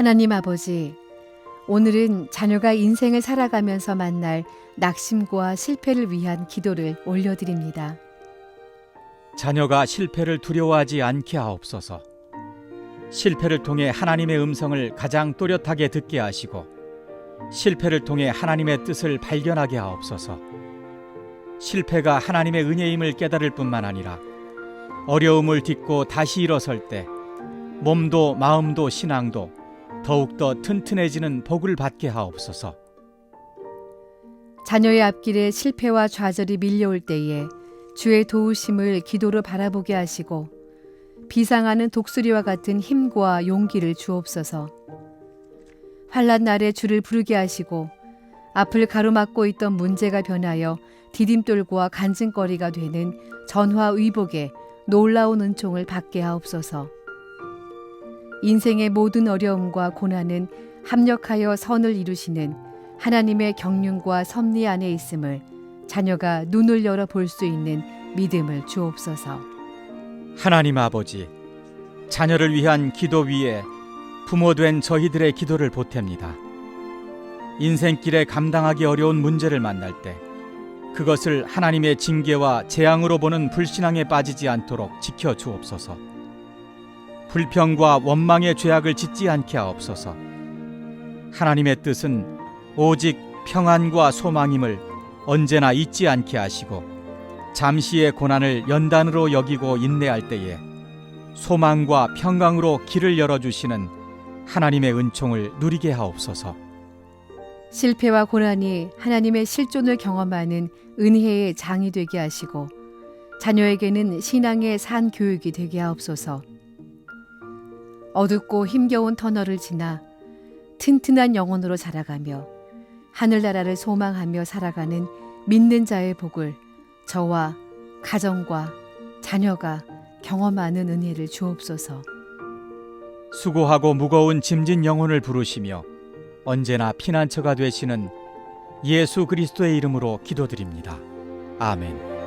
하나님 아버지, 오늘은 자녀가 인생을 살아가면서 만날 낙심과 실패를 위한 기도를 올려드립니다. 자녀가 실패를 두려워하지 않게 하옵소서. 실패를 통해 하나님의 음성을 가장 또렷하게 듣게 하시고 실패를 통해 하나님의 뜻을 발견하게 하옵소서. 실패가 하나님의 은혜임을 깨달을 뿐만 아니라 어려움을 딛고 다시 일어설 때 몸도 마음도 신앙도 더욱더 튼튼해지는 복을 받게 하옵소서. 자녀의 앞길에 실패와 좌절이 밀려올 때에 주의 도우심을 기도로 바라보게 하시고 비상하는 독수리와 같은 힘과 용기를 주옵소서. 환란 날에 주를 부르게 하시고 앞을 가로막고 있던 문제가 변하여 디딤돌과 간증거리가 되는 전화위복에 놀라운 은총을 받게 하옵소서. 인생의 모든 어려움과 고난은 합력하여 선을 이루시는 하나님의 경륜과 섭리 안에 있음을 자녀가 눈을 열어 볼 수 있는 믿음을 주옵소서. 하나님 아버지, 자녀를 위한 기도 위에 부모 된 저희들의 기도를 보탭니다. 인생길에 감당하기 어려운 문제를 만날 때 그것을 하나님의 징계와 재앙으로 보는 불신앙에 빠지지 않도록 지켜 주옵소서. 불평과 원망의 죄악을 짓지 않게 하옵소서. 하나님의 뜻은 오직 평안과 소망임을 언제나 잊지 않게 하시고 잠시의 고난을 연단으로 여기고 인내할 때에 소망과 평강으로 길을 열어주시는 하나님의 은총을 누리게 하옵소서. 실패와 고난이 하나님의 실존을 경험하는 은혜의 장이 되게 하시고 자녀에게는 신앙의 산 교육이 되게 하옵소서. 어둡고 힘겨운 터널을 지나 튼튼한 영혼으로 자라가며 하늘나라를 소망하며 살아가는 믿는 자의 복을 저와 가정과 자녀가 경험하는 은혜를 주옵소서. 수고하고 무거운 짐진 영혼을 부르시며 언제나 피난처가 되시는 예수 그리스도의 이름으로 기도드립니다. 아멘.